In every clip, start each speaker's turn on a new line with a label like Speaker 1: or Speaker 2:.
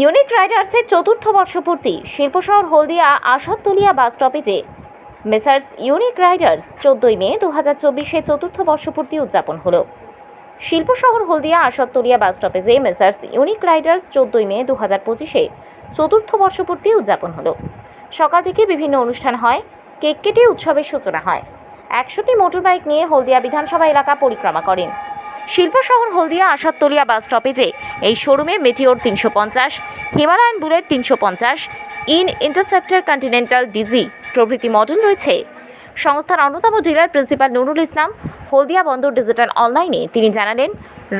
Speaker 1: Unique রাইডার্সের চতুর্থ বর্ষপূর্তি, শিল্পশহর হলদিয়া আসাদতলিয়া বাস স্টপেজে। মেসার্স ইউনিক রাইডার্স চোদ্দই মে দু হাজার চব্বিশে চতুর্থ বর্ষপূর্তি উদযাপন হলো। শিল্পশহর হলদিয়া আসাদতলিয়া বাস স্টপেজে মেসার্স ইউনিক রাইডার্স চোদ্দই মে দু হাজার পঁচিশে চতুর্থ বর্ষপূর্তি উদযাপন হলো। সকাল থেকে বিভিন্ন অনুষ্ঠান হয়, কেক কেটে উৎসবের সূচনা হয়। একশোটি মোটরবাইক নিয়ে হলদিয়া বিধানসভা এলাকা পরিক্রমা করেন। শিল্পশহর হলদিয়া আসাদতলিয়া বাস স্টপেজে এই শোরুমে মেটিওর তিনশো পঞ্চাশ হিমালয়ান বুলেট তিনশো পঞ্চাশ ইন ইন্টারসেপ্টার কন্টিনেন্টাল ডিজি প্রভৃতি মডেল রয়েছে। সংস্থার অন্যতম ডিলার প্রিন্সিপাল নুরুল ইসলাম, হলদিয়া বন্দর ডিজিটাল অনলাইনে তিনি জানালেন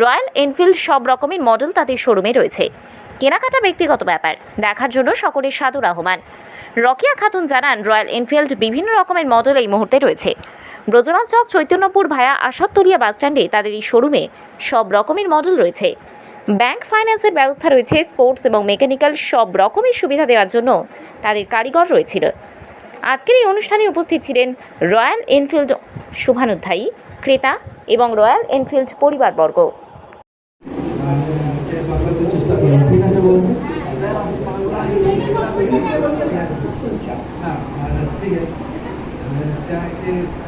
Speaker 1: রয়্যাল এনফিল্ড সব রকমের মডেল তাদের শোরুমে রয়েছে। কেনাকাটা ব্যক্তিগত ব্যাপার, দেখার জন্য সকলের সাধুর আহ্বান রকিয়া খাতুন জানান রয়্যাল এনফিল্ড বিভিন্ন রকমের মডেল এই মুহূর্তে রয়েছে। ব্রজনাথ চক, চৈতন্যপুর ভায়া আসাদতলিয়া বাসস্ট্যান্ডে তাদের এই শোরুমে সব রকমের মডেল রয়েছে। ব্যাংক ফাইন্যান্সের ব্যবস্থা রয়েছে স্পোর্টস এবং মেকানিক্যাল সব রকমের সুবিধা দেওয়ার জন্য তাদের কারিগর রয়েছিল। আজকের এই অনুষ্ঠানে উপস্থিত ছিলেন রয়্যাল এনফিল্ড শুভানুধ্যায়ী, ক্রেতা এবং রয়্যাল এনফিল্ড পরিবারবর্গ।
Speaker 2: ঠিক আছে।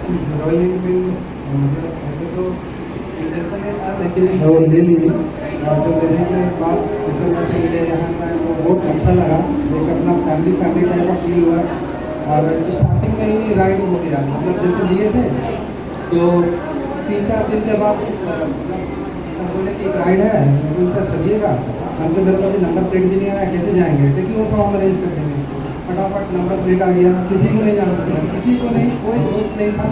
Speaker 2: और ले लिए और जो लेने के बाद उत्तर काशी मिले यहाँ का वो बहुत अच्छा लगा एक अपना फैमिली फैमिली टाइप का फील हुआ और स्टार्टिंग में ही राइड हो गया मतलब जैसे लिए थे तो तीन चार दिन के बाद मतलब बोले कि एक राइड है सर चलिएगा हमको मेरे को अभी नंबर प्लेट भी नहीं आया कैसे जाएँगे देखिए वो सब हम अरेंज कर देंगे फटाफट नंबर प्लेट आ गया। किसी को नहीं जानते थे। किसी को नहीं कोई दोस्त नहीं था।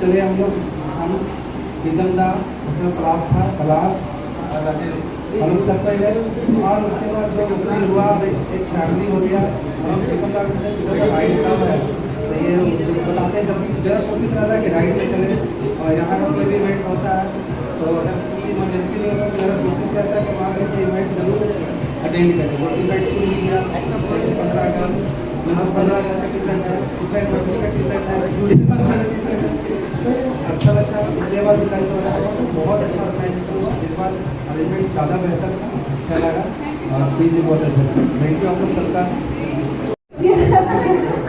Speaker 2: चले हम लोग। हम निगम दा उसमें पलास था और राजेश हम लोग सब पे गए। और उसके बाद जो मस्ती हुआ और एक, फैमिली हो गया। हम कब है। तो ये बताते हैं जब मेरा कोशिश रहता है कि राइड में चले। और यहाँ का कोई भी इवेंट होता है तो अगर कुछ इमरजेंसी नहीं होगा तो मेरा कोशिश रहता है कि वहाँ पे कोई इवेंट ज़रूर अटेंड करें। तीन राइड पूरी भी गया पंद्रह अगस्त मतलब पंद्रह अगस्त का टी शर्ट है इस बार ट्वेंटी का टी शर्ट है इस बार का टी शर्ट है अच्छा लगता है पिछले बार भी लाइव हो रहा है बहुत अच्छा ऑर्गेनाइजेशन हुआ इस बार अरेंजमेंट ज़्यादा बेहतर था अच्छा लगा और फीस भी बहुत अच्छा था थैंक यू आप लोग सबका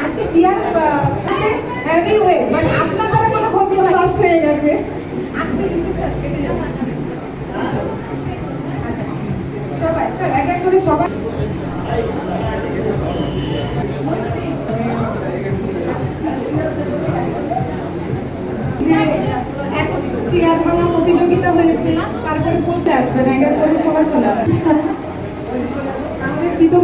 Speaker 3: আজকে চেয়ার এভরিওয়ে বাট আপনার দ্বারা কোনো ক্ষতি হয় নষ্ট হয়ে গেছে আজকে কিন্তু স্যার কেটে যাবে। আচ্ছা। সবাই স্যার এক এক করে সবাই প্রতিযোগিতা হয়েছে তারপরে বলতে আসবেন একের পরে সবাই চলে আসবে। আমাদের প্রীতম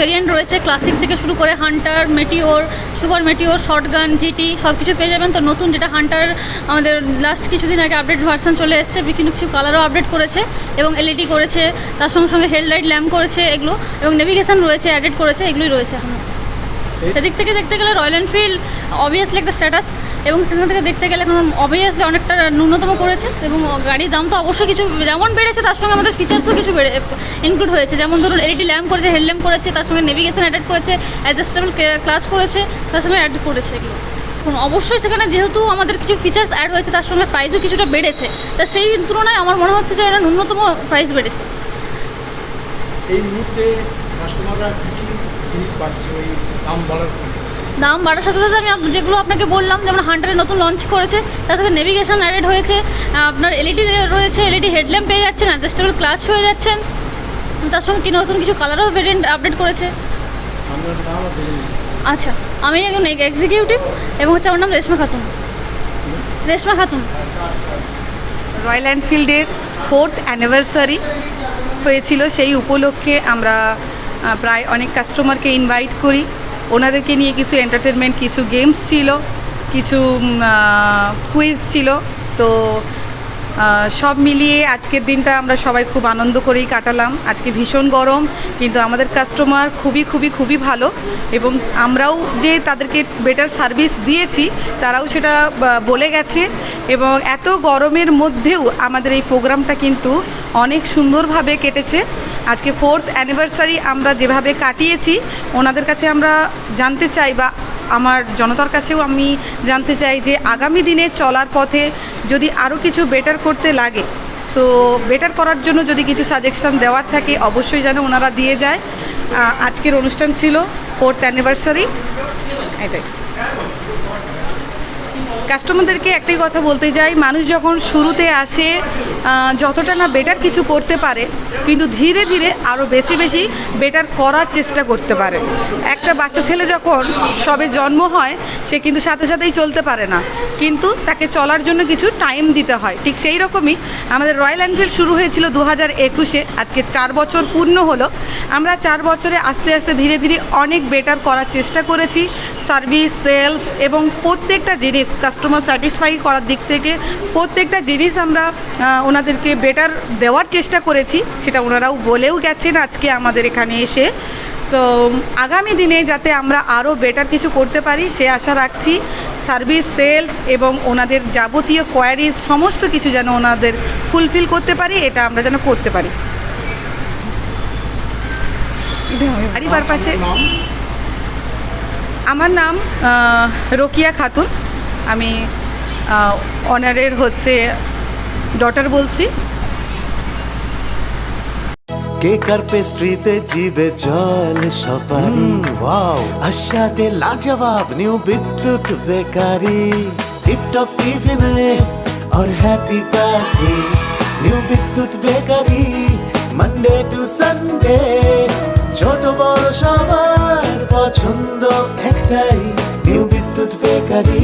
Speaker 4: ভেরিয়েন্ট রয়েছে ক্লাসিক থেকে শুরু করে hunter meteor super meteor shotgun GT সব কিছু পেয়ে যাবেন। তো নতুন যেটা হান্টার আমাদের লাস্ট কিছুদিন আগে আপডেট ভার্সন চলে এসেছে বিভিন্ন কিছু কালারও আপডেট করেছে এবং এলইডি করেছে তার সঙ্গে সঙ্গে হেডলাইট ল্যাম্প করেছে এগুলো এবং নেভিগেশন রয়েছে অ্যাডেড করেছে এগুলোই রয়েছে এখন। সেদিক থেকে দেখতে গেলে রয়্যাল এনফিল্ড অবভিয়াসলি একটা স্ট্যাটাস এবং সেখান থেকে দেখতে গেলে এখন অবভিয়াসলি অনেকটা ন্যূনতম করেছে এবং গাড়ির দাম তো অবশ্যই কিছু যেমন বেড়েছে, তার সঙ্গে আমাদের ফিচার্সও কিছু বেড়ে ইনক্লুড হয়েছে। যেমন ধরুন এলইডি ল্যাম্প করেছে হেড ল্যাম্প করেছে, তার সঙ্গে নেভিগেশন অ্যাডেড করেছে অ্যাডজাস্টেবল ক্লাস করেছে, তার সঙ্গে অ্যাড করেছে এগুলো। এখন অবশ্যই সেখানে যেহেতু আমাদের কিছু ফিচার্স অ্যাড হয়েছে, তার সঙ্গে প্রাইসও কিছুটা বেড়েছে। তা সেই তুলনায় আমার মনে হচ্ছে যে এটা ন্যূনতম প্রাইস বেড়েছে।
Speaker 5: এই মুহূর্তে কাস্টমাররা কী জিনিস পাচ্ছে? ওই দাম বলার?
Speaker 4: দাম বাড়ার সাথে সাথে আমি যেগুলো আপনাকে বললাম, যেমন হান্টারের নতুন লঞ্চ করেছে, তার সাথে নেভিগেশন অ্যাডেড হয়েছে আপনার এলইডি রয়েছে এলইডি হেডল্যাম্প পেয়ে যাচ্ছেন অ্যাডজাস্টেবল ক্লাচ হয়ে যাচ্ছেন, তার সঙ্গে কি নতুন কিছু কালারও ভেরিয়েন্ট আপডেট করেছে। আচ্ছা আমি একজন এক্সিকিউটিভ এবং হচ্ছে আমার নাম রেশমা খাতুন। রেশমা খাতুন।
Speaker 6: রয়্যাল এনফিল্ডের ফোর্থ অ্যানিভার্সারি হয়েছিল, সেই উপলক্ষে আমরা প্রায় অনেক কাস্টমারকে ইনভাইট করি। ওনাদেরকে নিয়ে কিছু এন্টারটেনমেন্ট কিছু গেমস ছিল কিছু কুইজ ছিল। তো সব মিলিয়ে আজকের দিনটা আমরা সবাই খুব আনন্দ করেই কাটালাম। আজকে ভীষণ গরম, কিন্তু আমাদের কাস্টমার খুবই খুবই খুবই ভালো এবং আমরাও যে তাদেরকে বেটার সার্ভিস দিয়েছি, তারাও সেটা বলে গেছে এবং এত গরমের মধ্যেও আমাদের এই প্রোগ্রামটা কিন্তু অনেক সুন্দরভাবে কেটেছে। আজকে ফোর্থ অ্যানিভার্সারি আমরা যেভাবে কাটিয়েছি, ওনাদের কাছে আমরা জানতে চাই বা আমার জনতার কাছেও আমি জানতে চাই যে আগামী দিনে চলার পথে যদি আরও কিছু বেটার করতে লাগে সো বেটার করার জন্য যদি কিছু সাজেশন দেওয়ার থাকে, অবশ্যই যেন ওনারা দিয়ে যায়। আজকের অনুষ্ঠান ছিল ফোর্থ অ্যানিভার্সারি এটাই। কাস্টমারদেরকে একটাই কথা বলতে যাই মানুষ যখন শুরুতে আসে যতটা না বেটার কিছু করতে পারে, কিন্তু ধীরে ধীরে আরও বেশি বেশি বেটার করার চেষ্টা করতে পারে। একটা বাচ্চা ছেলে যখন সবে জন্ম হয়, সে কিন্তু সাথে সাথেই চলতে পারে না। কিন্তু তাকে চলার জন্য কিছু টাইম দিতে হয়। ঠিক সেই রকমই আমাদের রয়্যাল এনফিল্ড শুরু হয়েছিল দু হাজার একুশে। আজকে চার বছর পূর্ণ হলো। আমরা চার বছরে আস্তে আস্তে ধীরে ধীরে অনেক বেটার করার চেষ্টা করেছি। সার্ভিস সেলস এবং প্রত্যেকটা জিনিস কাস্টমার স্যাটিসফাই করার দিক থেকে প্রত্যেকটা জিনিস আমরা ওনাদেরকে বেটার দেওয়ার চেষ্টা করেছি সেটা ওনারাও বলেও গেছেন আজকে আমাদের এখানে এসে। সো আগামী দিনে যাতে আমরা আরও বেটার কিছু করতে পারি সে আশা রাখছি সার্ভিস সেলস এবং ওনাদের যাবতীয় কোয়ারিজ সমস্ত কিছু যেন ওনাদের ফুলফিল করতে পারি এটা আমরা যেন করতে পারি। বাড়ি পারপাশে আমার নাম রোকিয়া খাতুন। আমি অনারের হচ্ছে ডটার বলছি
Speaker 7: কেক আর পেস্ট্রিতে জিবে জল সপারি ওয়াও আশাতে লাজবাব নিউ বিদ্যুৎ বেকারি টিপটপ টিফিনে और happy party new Bidyut bakery Monday to Sunday ছোট বড় সবার পছন্দ একটাই নিউ বিদ্যুৎ বেকারি